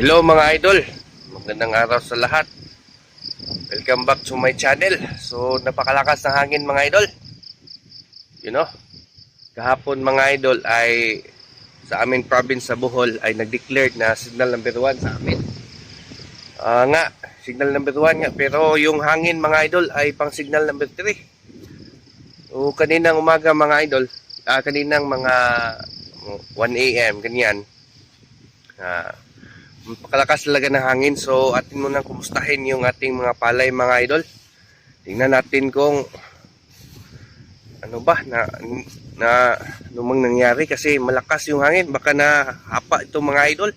Hello mga idol, magandang araw sa lahat. Welcome back to my channel. So napakalakas ng hangin mga idol. You know, kahapon mga idol ay sa amin province sa Bohol ay nag-declared na signal number 1 sa amin. Ah nga, signal number 1 nga pero yung hangin mga idol ay pang signal number 3. O kaninang umaga mga idol, ah, kaninang mga 1 AM ganyan. Ah, Pakalakas talaga ng hangin. So, atin muna kumustahin yung ating mga palay mga idol. Tingnan natin kung ano ba na na lumang nangyari kasi malakas yung hangin. Baka na hapa ito mga idol.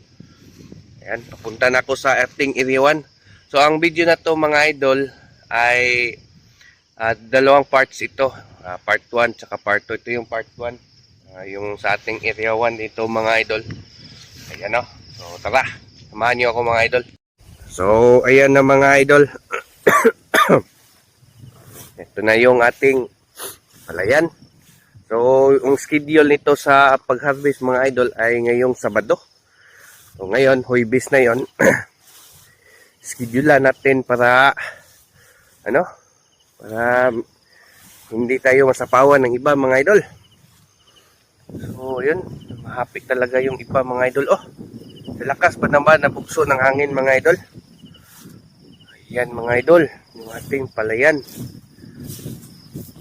Ayan, papunta na ako sa ating area 1. So, ang video na to mga idol ay ah, dalawang parts ito. Ah, part 1 tsaka part 2. Ito yung part 1. Ah, yung sa ating 1 dito mga idol. Ayan o. So, tara. Samahan niyo ako mga idol. So, ayan na mga idol. Ito na yung ating palayan. So, yung schedule nito sa pag-harvest mga idol ay ngayong Sabado. So, ngayon, Huwebes na yon. schedule natin para ano? Para hindi tayo masapawan ng iba mga idol. So, yun. Mahapit talaga yung iba mga idol. Oh, lakas pa naman na bugso ng hangin mga idol. Ayan mga idol, yung ating palayan.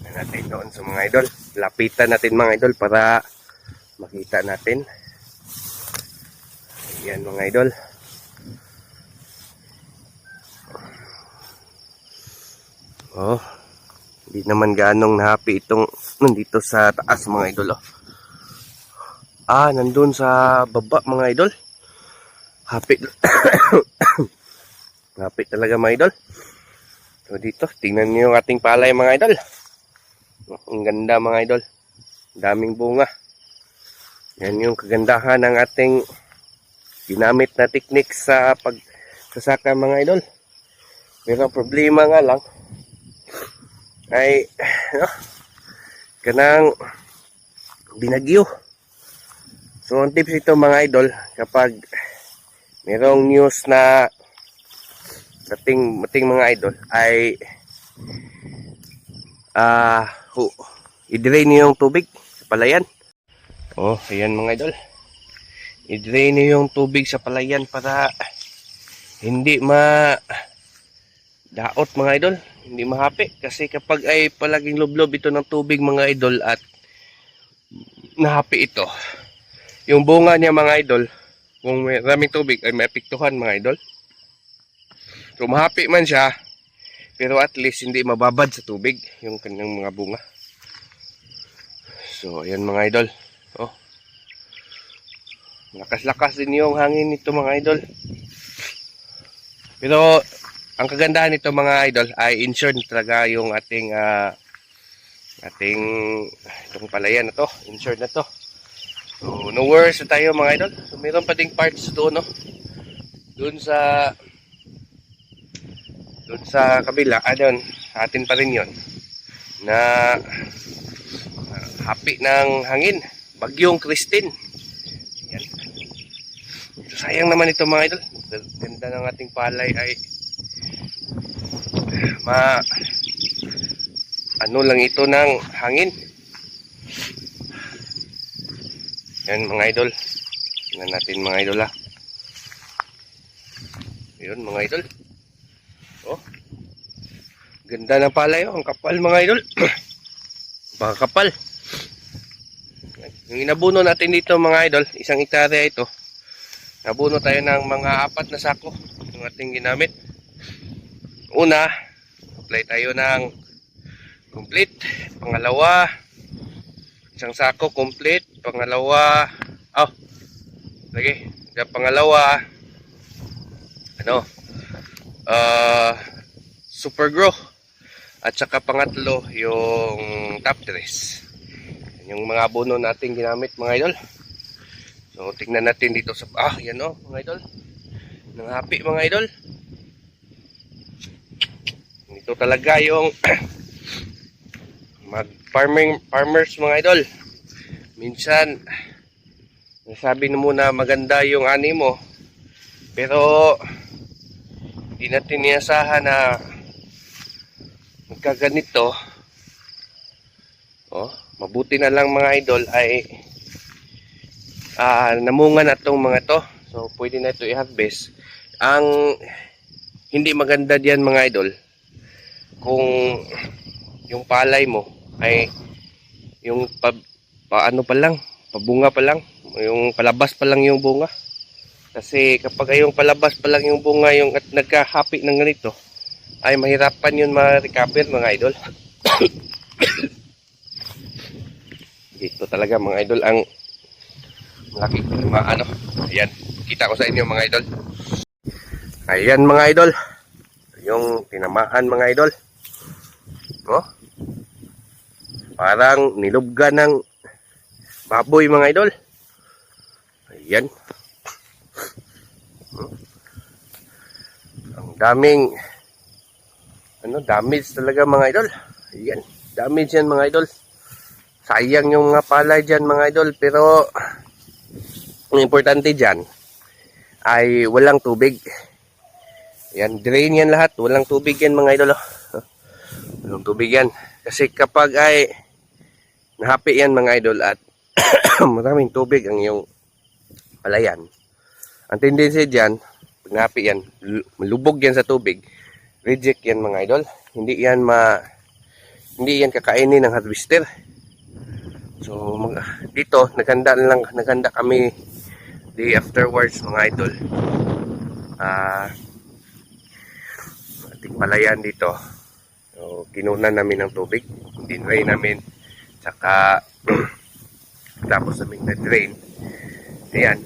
Ayan natin doon sa mga idol. Lapitan natin mga idol para makita natin. Ayan mga idol. Oh, hindi naman ganong happy itong nandito sa taas mga idol. Oh. Ah, nandun sa baba mga idol. Happy. Happy talaga mga idol. So dito, tingnan niyo yung ating palay mga idol. Ang ganda mga idol. Daming bunga. Yan yung kagandahan ng ating ginamit na technique sa pagsasaka mga idol. Pero problema nga lang ay no, kanang binagyo. So ang tips ito mga idol kapag merong news na dating mating mga idol ay ah uh, i-drain niyo yung tubig sa palayan. Oh, ayan mga idol. I-drain niyo yung tubig sa palayan para hindi ma daot mga idol, hindi mahapi kasi kapag ay palaging lublob ito ng tubig mga idol at nahapi ito. Yung bunga niya mga idol, kung may maraming tubig ay maapektuhan mga idol. So mahapi man siya, pero at least hindi mababad sa tubig yung kanyang mga bunga. So ayan mga idol. Oh. Lakas-lakas din yung hangin nito mga idol. Pero ang kagandahan nito mga idol ay insured talaga yung ating ah, ating itong palayan na to, insured na to. So, no worries na tayo mga idol. So, meron pa ding parts doon, no? Doon sa doon sa kabila, ah, doon, atin pa rin yon na ah, happy ng hangin. Bagyong Christine. Yan. So, sayang naman ito mga idol. Ganda ng ating palay ay ma ano lang ito ng hangin. Yan mga idol. Tingnan natin mga idol ha. Yun mga idol. Oh. Ganda ng palay oh. Ang kapal mga idol. Baka kapal. Yung inabuno natin dito mga idol, isang hektarya ito. Nabuno tayo ng mga apat na sako yung ating ginamit. Una, apply tayo ng complete. Pangalawa, isang sako complete. Pangalawa oh lagi. Yung pangalawa ano uh, super grow. At saka pangatlo yung top dress yung mga abono natin ginamit mga idol. So tingnan natin dito sa ah yan o mga idol. Nang happy mga idol. Ito talaga yung mag farming farmers mga idol minsan nasabi na muna maganda yung ani mo Pero hindi natin inasahan na magkaganito. Oh, mabuti na lang mga idol ay ah namunga na tong mga to. So pwede na ito i-harvest. Ang hindi maganda diyan mga idol kung yung palay mo ay yung pa, paano pa lang, pabunga pa lang, yung palabas pa lang yung bunga. Kasi kapag yung palabas pa lang yung bunga yung at nagkahapi ng ganito, ay mahirapan yun ma-recover mga idol. Dito talaga mga idol ang malaki mga ano. Ayan, kita ko sa inyo mga idol. Ayan mga idol. Yung tinamaan mga idol. Oh. Parang nilubgan ng baboy mga idol. Ayan. Ang daming ano, damage talaga mga idol. Ayan. Damage yan mga idol. Sayang yung mga palay dyan mga idol. Pero ang importante dyan ay walang tubig. Yan, drain yan lahat. Walang tubig yan mga idol. oh. Walang tubig yan. Kasi kapag ay nahapi yan mga idol at maraming tubig ang iyong palayan. Ang tendency dyan, pag nahapi yan, lu- malubog yan sa tubig, reject yan mga idol. Hindi yan ma hindi yan kakainin ng harvester. So mag, dito naganda lang naganda kami the afterwards mga idol. Ah ating palayan dito. So kinunan namin ng tubig, dinrain namin saka tapos namin na-drain. Ayan.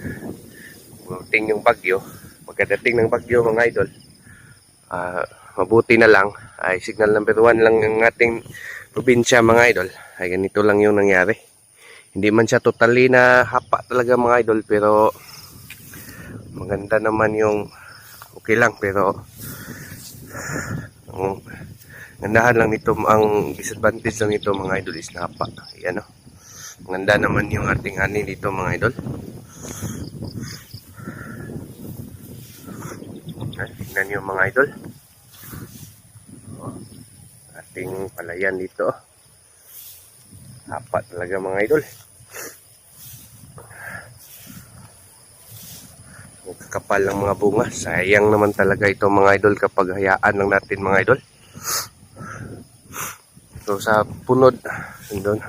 Buting yung bagyo. Pagkadating ng bagyo mga idol, ah mabuti na lang ay signal number one lang ng ating probinsya mga idol ay ganito lang yung nangyari hindi man siya totally na hapa talaga mga idol pero maganda naman yung okay lang pero ang gandahan lang nito ang disadvantage lang nito mga idol is nahapa yan o maganda naman yung ating ani dito mga idol Ay, tingnan nyo mga idol ating palayan dito. Apat talaga mga idol. Kakapal ng mga bunga. Sayang naman talaga ito mga idol kapag hayaan lang natin mga idol. So sa punod, doon,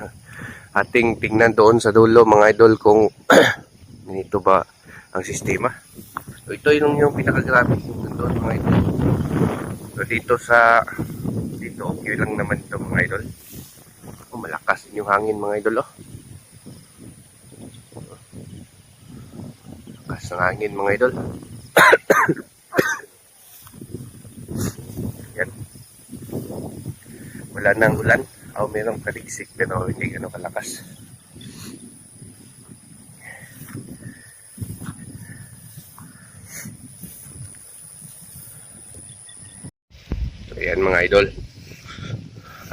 ating tingnan doon sa dulo mga idol kung ganito ba ang sistema. So ito yung, yung pinakagrabe doon mga idol. So dito sa dito okay lang naman ito mga idol. Oh, malakas yung hangin mga idol oh. Malakas ng hangin mga idol. Wala nang ulan. O oh, merong kaliksik pero hindi gano'ng kalakas. So, yan mga idol.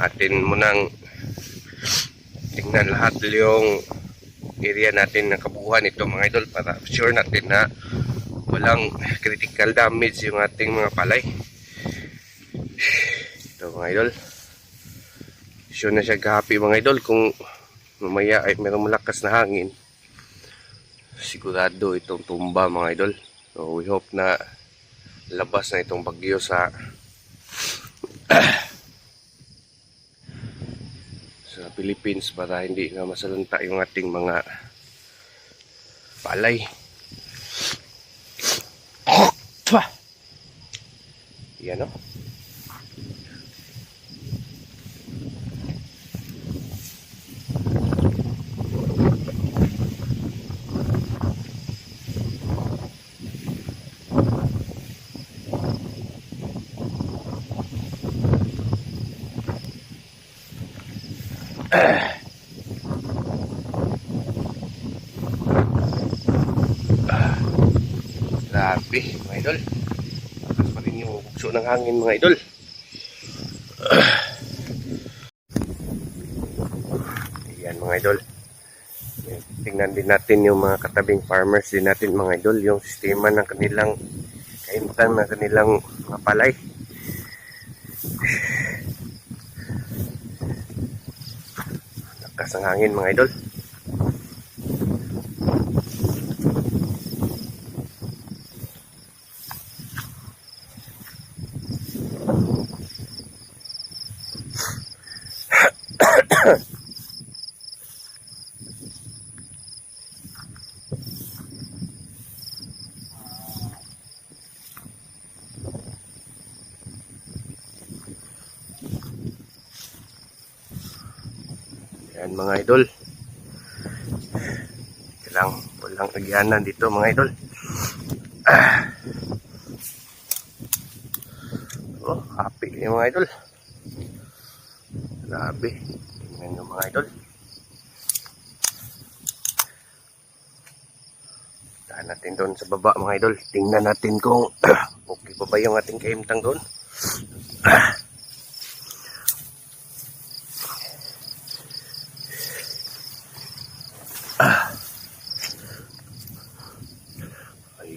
Atin munang tingnan lahat yung area natin na kabuuan ito mga idol para sure natin na walang critical damage yung ating mga palay. Ito mga idol. Sure na siya gahapi mga idol kung mamaya ay merong malakas na hangin. Sigurado itong tumba mga idol. So we hope na labas na itong bagyo sa sa Philippines para hindi na masalanta yung ating mga palay. Yan o. Grabe, mga idol. Lakas pa rin yung bukso ng hangin, mga idol. Ayan, mga idol. Tingnan din natin yung mga katabing farmers din natin, mga idol. Yung sistema ng kanilang Kaimtan na kanilang mga palay. Lakas ng hangin mga idol. Yan mga idol. Kailang walang agyanan dito mga idol. Ah. Oh, happy yung mga idol. Grabe. Tingnan nyo mga idol. Tahan natin doon sa baba mga idol. Tingnan natin kung okay pa ba yung ating kaimtang doon.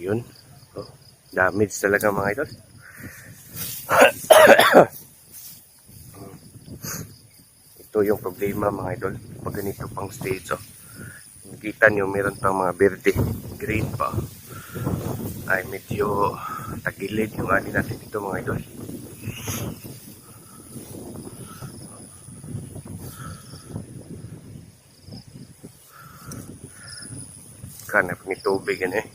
Ayun. Oh, damage talaga mga idol. Ito yung problema mga idol. Pag ganito pang stage, oh. Nakita nyo, meron pang mga berde. Green pa. Ay, medyo tagilid yung ani natin dito mga idol. Kanap ni tubig yan eh.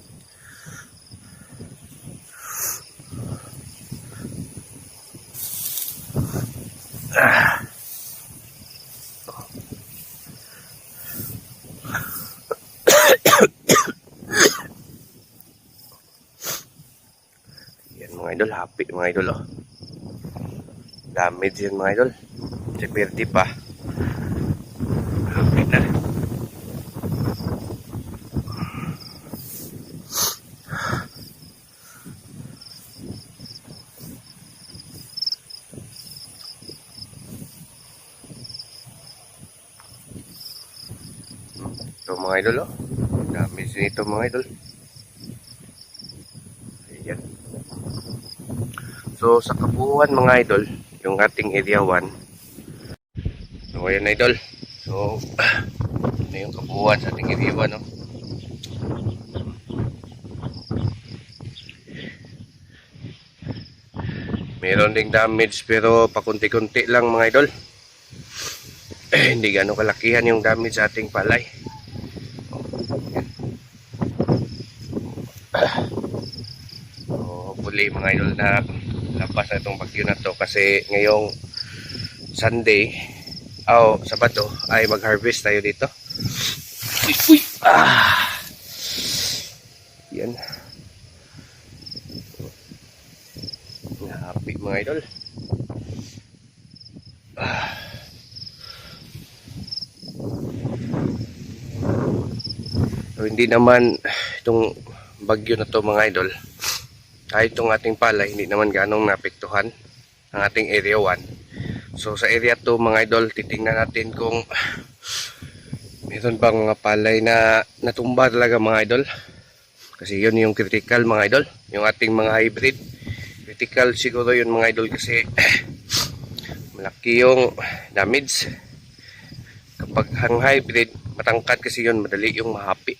Yan mga idol, happy mga idol oh. Damage yan mga idol. Bertie pa. Happy na. Ito mga idol oh. Damage nito mga idol. So sa kabuuan mga idol, yung ating area 1. So ayan idol. So ano yung kabuuan sa ating area 1 no? Meron ding damage pero pakunti-kunti lang mga idol. Eh, hindi gano'ng kalakihan yung damage sa ating palay. So, hopefully mga idol na labas na itong bagyo na to kasi ngayong Sunday o Sabado ay mag-harvest tayo dito. Uy, uy! Ah! Yan. Happy mga idol. Ah. So, hindi naman itong bagyo na to mga idol kahit itong ating palay hindi naman ganong napektuhan ang ating area 1 so sa area 2 mga idol titingnan natin kung meron bang mga palay na natumba talaga mga idol. Kasi yun yung critical mga idol. Yung ating mga hybrid critical siguro yun mga idol kasi malaki yung damage. Kapag hang hybrid matangkad kasi yun madali yung mahapi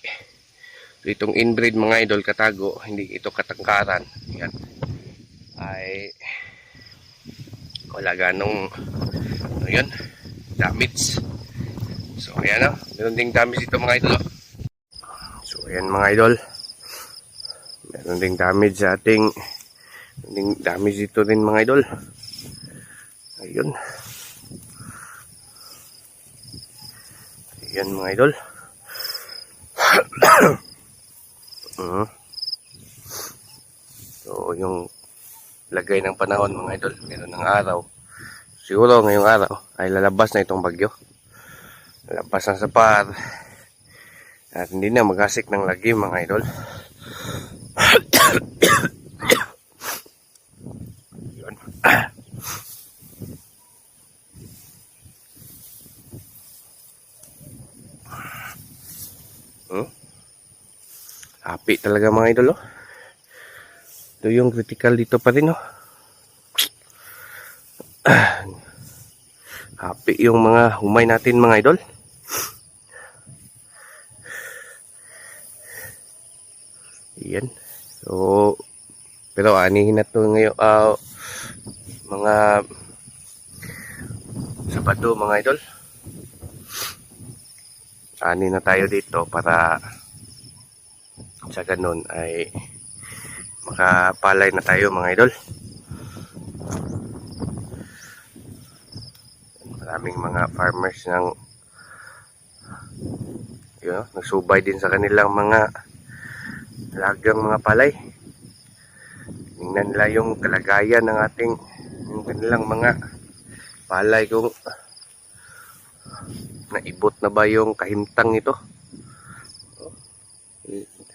itong inbreed mga idol katago, hindi ito katangkaran. Yan. Ay wala ganong ano yun, damage. So ayan o, meron ding damage ito mga idol. oh. So ayan mga idol. Meron ding damage sa ating ding damage dito rin mga idol. Ayun. Ayan mga idol. Mhm. So, yung lagay ng panahon mga idol, meron ng araw. Siguro ngayong araw ay lalabas na itong bagyo. Lalabas na sa par. At hindi na magasik ng lagi mga idol. Happy talaga mga idol oh. Ito yung critical dito pa rin, oh. Happy yung mga humay natin, mga idol. Yan. So, pero anihin na to ngayon, ah, mga Sabado, mga idol. Ani na tayo dito para sa ganun ay makapalay na tayo mga idol. Maraming mga farmers ng yun, nagsubay din sa kanilang mga lagang mga palay. Tingnan nila yung kalagayan ng ating yung kanilang mga palay kung naibot na ba yung kahimtang ito.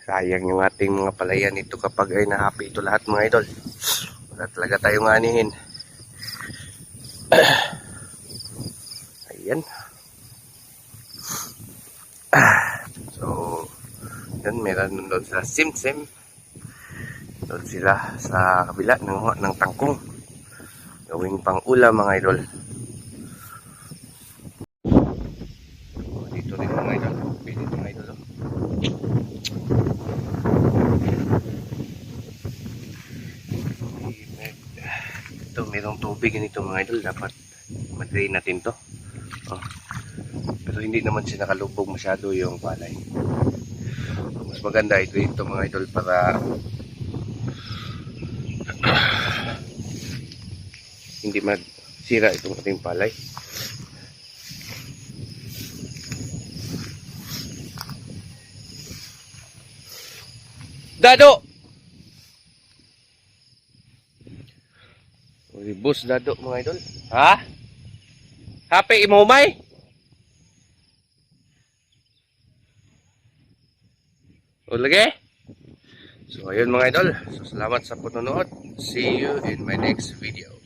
Sayang yung ating mga palayan ito kapag ay nahapi ito lahat mga idol. Wala talaga tayong anihin. Ayan. So, yun, meron doon sila sim-sim. Doon sila sa kabila ng, ng tangkong. Gawing pang ulam mga idol. Oh, Dito rin mga idol. Pwede mga idol. oh. Ito, mayroong tubig nito mga idol. Dapat mag-drain natin to. Oh. Pero hindi naman siya nakalubog masyado yung palay. Mas maganda ito ito mga idol para hindi magsira itong ating palay. Dado! Ribos dado mga idol. Ha? Happy imumay? O lagi? So ayun mga idol. So salamat sa panonood. See you in my next video.